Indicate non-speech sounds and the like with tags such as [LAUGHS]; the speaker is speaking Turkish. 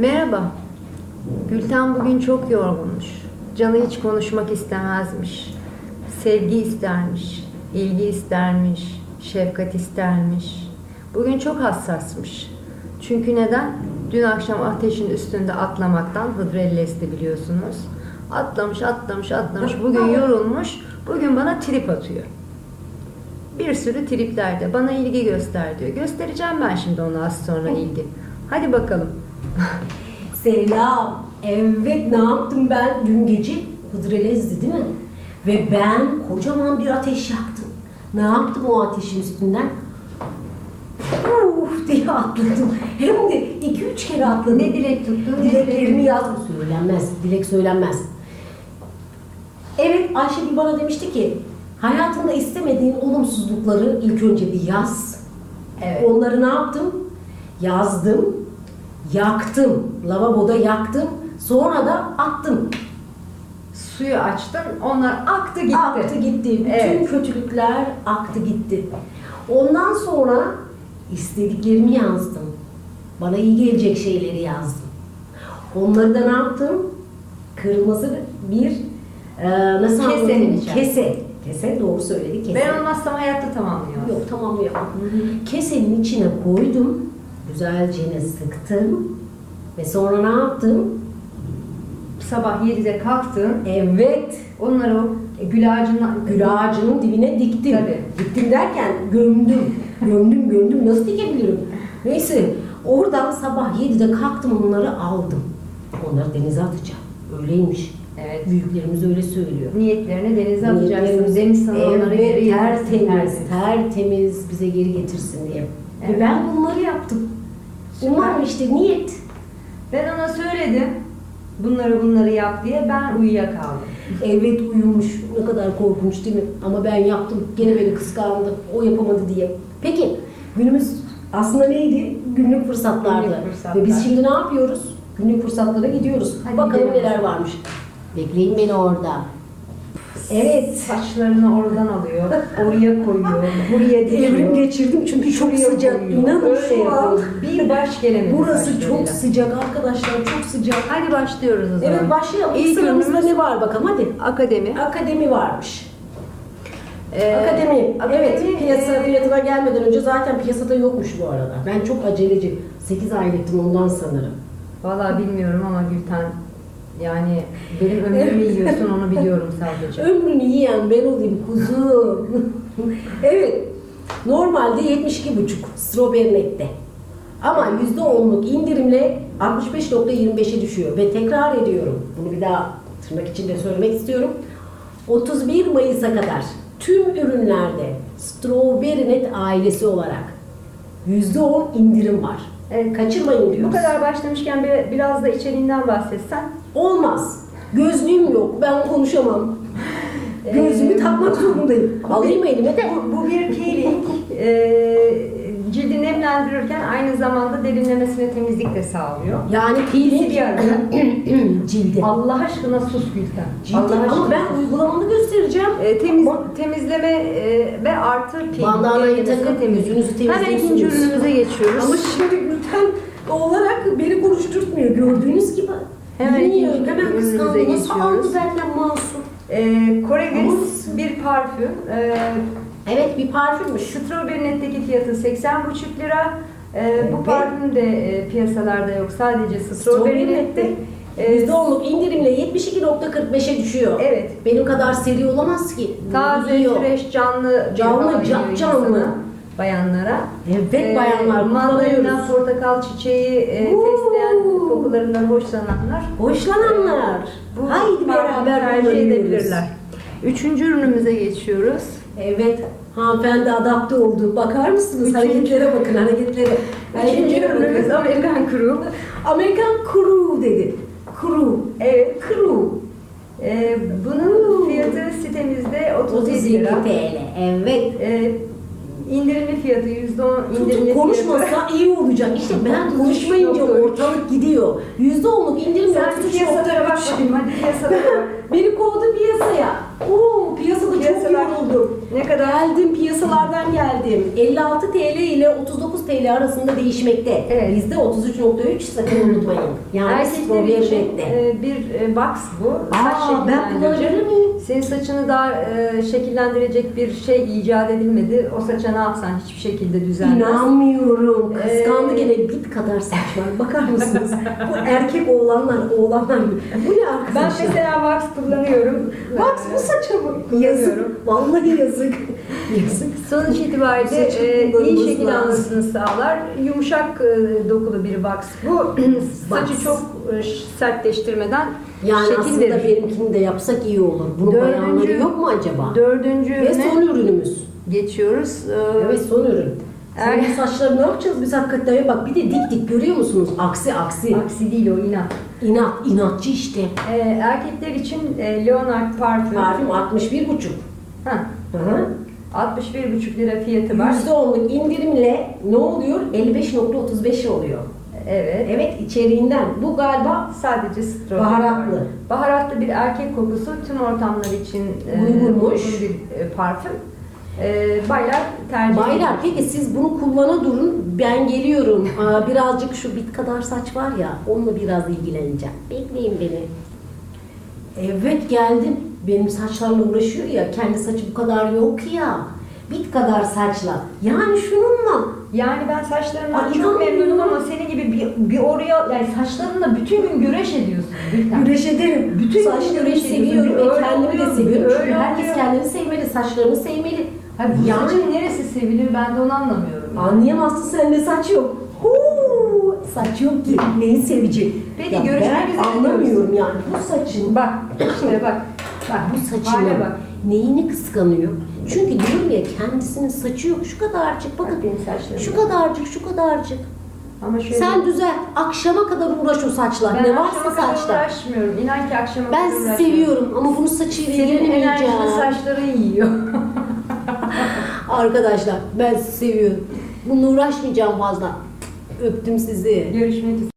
Merhaba. Gülten bugün çok yorgunmuş. Canı hiç konuşmak istemezmiş. Sevgi istermiş, ilgi istermiş, şefkat istermiş. Bugün çok hassasmış. Çünkü neden? Dün akşam ateşin üstünde atlamaktan Hıdrellez'de biliyorsunuz. Atlamış, atlamış, atlamış. Bugün yorulmuş. Bugün bana trip atıyor. Bir sürü triplerde. Bana ilgi göster diyor. Göstereceğim ben şimdi ona az sonra ilgi. Hadi bakalım. [LAUGHS] Selam. Evet ne yaptım ben dün gece? Hıdrellez'di değil mi? Ve ben kocaman bir ateş yaktım. Ne yaptım o ateşin üstünden? Uf diye atladım. Hem de iki üç kere atladım. Ne dilek tuttun? Dileklerimi dilek- yazdım. Söylenmez. Dilek söylenmez. Evet Ayşegül bana demişti ki hayatında istemediğin olumsuzlukları ilk önce bir yaz. Evet. Onları ne yaptım? Yazdım, yaktım, lavaboda yaktım, sonra da attım. Suyu açtın, onlar aktı gitti. Aktı gitti. Bütün Evet. kötülükler aktı gitti. Ondan sonra istediklerimi yazdım. Bana iyi gelecek şeyleri yazdım. Onları da ne yaptım? Kırmızı bir e, nasıl Kesenin içine. Kese. Kese doğru söyledi kese. Ben olmazsam hayatta tamamlayamaz. Yok tamamlayamam. Kesenin içine koydum. Güzelce sıktım. Ve sonra ne yaptım? Sabah 7'de kalktın, Evet. onları o e, gül ağacına... Gül ağacının dibine diktim. Tabii. Diktim derken gömdüm. Gömdüm gömdüm. Nasıl dikebilirim? Neyse. Oradan sabah 7'de kalktım onları aldım. Onları denize atacağım. Öyleymiş. Evet. Büyüklerimiz öyle söylüyor. Niyetlerini denize atacaksın. Deniz sana onları geri tertemiz, tertemiz bize geri getirsin diye. Evet. Ve ben bunları yaptım. Umarım işte niyet. Ben ona söyledim. Bunları bunları yap diye ben uyuyakaldım. Evet uyumuş. Ne kadar korkunç değil mi? Ama ben yaptım. Gene beni kıskandı. O yapamadı diye. Peki günümüz aslında neydi? Günlük fırsatlardı. Günlük fırsatlar. Ve biz şimdi ne yapıyoruz? Günlük fırsatlara gidiyoruz. Hadi Bakalım gidelim. neler varmış. Bekleyin beni orada. Evet. Saçlarını oradan alıyor, oraya koyuyor, buraya dikiyor. Evrim geçirdim çünkü çok şuraya sıcak. koyuyor. İnanın Öyle şu an. Bir baş gelemedi Burası çok sıcak arkadaşlar. Çok sıcak. Hadi başlıyoruz o zaman. Evet başlayalım. İlk sıramızda ne var bakalım hadi. akademi. Akademi varmış. Ee, Akademi. evet, akademi, piyasa e, fiyatına gelmeden önce zaten piyasada yokmuş bu arada. Ben çok aceleci. 8 aylıktım ondan sanırım. Valla bilmiyorum ama Gülten yani benim ömrümü yiyorsun onu biliyorum sadece. [LAUGHS] Ömrünü yiyen ben olayım kuzum. [LAUGHS] evet. Normalde 72,5 Strawberry Net'te. Ama %10'luk indirimle 65.25'e düşüyor. Ve tekrar ediyorum. Bunu bir daha tırnak içinde söylemek istiyorum. 31 Mayıs'a kadar tüm ürünlerde Strawberry Net ailesi olarak %10 indirim var. Evet, Kaçırmayın diyoruz. Bu kadar başlamışken bir, biraz da içeriğinden bahsetsen. Olmaz. Gözlüğüm yok. Ben konuşamam. [LAUGHS] Gözlüğümü Ee, takmak zorundayım. Alayım elime de. Bu, bu bir peeling. Ee, cildi nemlendirirken aynı zamanda derinlemesine temizlik de sağlıyor. Yani peeling [CLEARS THROAT] cildi. Allah aşkına sus Gülten. Cildi Allah aşkına. ama ben uygulamanı göstereceğim. Ee, temiz, temizleme e, ve artı peeling. Bandanayı takıp temizlik. yüzünüzü Hemen ikinci temizliyorsunuz. ürünümüze geçiyoruz. Ama şimdi Gülten olarak beni konuşturtmuyor. Gördüğünüz gibi. Hemen Bilmiyorum, hemen ürünümüze kıskandı. Nasıl aldı benden masum? Ee, Kore Ama- Gris bir parfüm. Ee, Evet bir parfümmüş. Strawberry Net'teki fiyatı 80,5 lira. Ee, Bu Evet. parfüm de e, piyasalarda yok. Sadece Strawberry Net'te. Net'te. Ee, %10'luk indirimle 72.45'e düşüyor. Evet. Benim kadar seri olamaz ki. Taze, Yiyor. fresh, canlı, Canlı, veriyor canlı. insana, Bayanlara. Evet Ee, bayanlar Mandalina, portakal çiçeği e, fesleğen kokularından hoşlananlar. Hoşlananlar. Bu Haydi beraber tercih edebilirler. Üçüncü ürünümüze geçiyoruz. Evet. Hanımefendi adapte oldu. Bakar mısınız? Üçüncü- Hareketlere bakın hareketlere. Üçüncü ürünümüz bakın. Amerikan Crew. Amerikan Crew dedi. Crew. Evet. Crew. Ee, bunun fiyatı sitemizde 37 32 lira. TL. Evet. Ee, %10 Tutup konuşmasa iyi olacak. İşte ben konuşmayınca ortalık gidiyor. %10'luk indirim Sen bir piyasalara bak bakayım hadi piyasalara [LAUGHS] Beni kovdu piyasaya. Oo piyasada Piyasalar. çok yoruldum. Ne kadar? Geldim piyasalardan geldim. 56 TL ile 39 TL arasında değişmekte. Evet. Bizde 33.3 sakın unutmayın. Yani strawberry için e, bir e, box bu. Aa, ben kullanabilir miyim? Senin saçını daha e, şekillendirecek bir şey icat edilmedi. O saça ne yapsan hiçbir şekilde düzelmez. İnanmıyorum. Kıskandı Ee, gene bit kadar saç var. Bakar mısınız? [LAUGHS] Bu erkek oğlanlar, oğlanlar gibi. Bu ne Ben arkadaşlar? mesela wax kullanıyorum. Bak bu saça mı? Yazık. Vallahi yazık. Sonuç itibariyle e, iyi şekil almasını sağlar. Yumuşak e, dokulu bir wax. Bu [CLEARS THROAT] saçı çok e, sertleştirmeden Yani şekil aslında verir. benimkini de yapsak iyi olur. Bunun Dördüncü- bayanları yok mu acaba? Dördüncü Ve ürüne son ürünümüz. geçiyoruz. E, Evet son ürün. Er- Senin saçları ne yapacağız biz hakikaten? Ya Bak bir de dik dik görüyor musunuz? Aksi aksi. Aksi değil o inat. İnat, inatçı işte. E, erkekler için e, Leonard parfüm. Parfüm 61,5. Ha, Hı hı. 61,5 lira fiyatı var. %10'luk indirimle ne oluyor? 55.35 oluyor. Evet. Evet içeriğinden. Bu galiba Sadece stroberi Baharatlı. var. Baharatlı bir erkek kokusu tüm ortamlar için e, Uygunmuş. uygun bir e, parfüm. E, baylar tercih Baylar peki siz bunu kullana durun. Ben geliyorum. Aa, birazcık şu bit kadar saç var ya onunla biraz ilgileneceğim. Bekleyin beni. Evet geldim. Benim saçlarla uğraşıyor ya. Kendi saçı bu kadar yok ya. Bit kadar saçla. Yani şununla. Yani ben saçlarımdan Ay, çok memnunum ama senin gibi bir, bir oraya yani saçlarınla bütün gün güreş ediyorsun. Güreş ederim. Bütün Saçlarımı güreş seviyorum ve Öyle kendimi de seviyorum. Çünkü herkes oluyor. kendini sevmeli, saçlarını sevmeli. Hayır, bu Yani- saçın neresi sevilir ben de onu anlamıyorum. Anlayamazsın sende saç yok. Huu, saç yok ki neyi sevecek? Peki, Ya görüşmek üzere anlamıyorum yani bu saçın. Bak işte bak. Bak Bu saçın Hale bak. neyini kıskanıyor? Çünkü diyorum ya kendisinin saçı yok şu kadarcık bakın. Bak benim saçlarım. Şu kadarcık şu kadarcık. Ama şöyle Sen düzelt. Akşama kadar uğraş o saçla. ben ne varsa akşama kadar saçta. uğraşmıyorum. İnan ki akşama Ben kadar sizi uğraşmıyorum. seviyorum ama bunu saçıyla Senin ilgilenemeyeceğim. enerjini saçların yiyor. [LAUGHS] Arkadaşlar ben sizi seviyorum. Bununla uğraşmayacağım fazla. Öptüm sizi. Görüşmek üzere.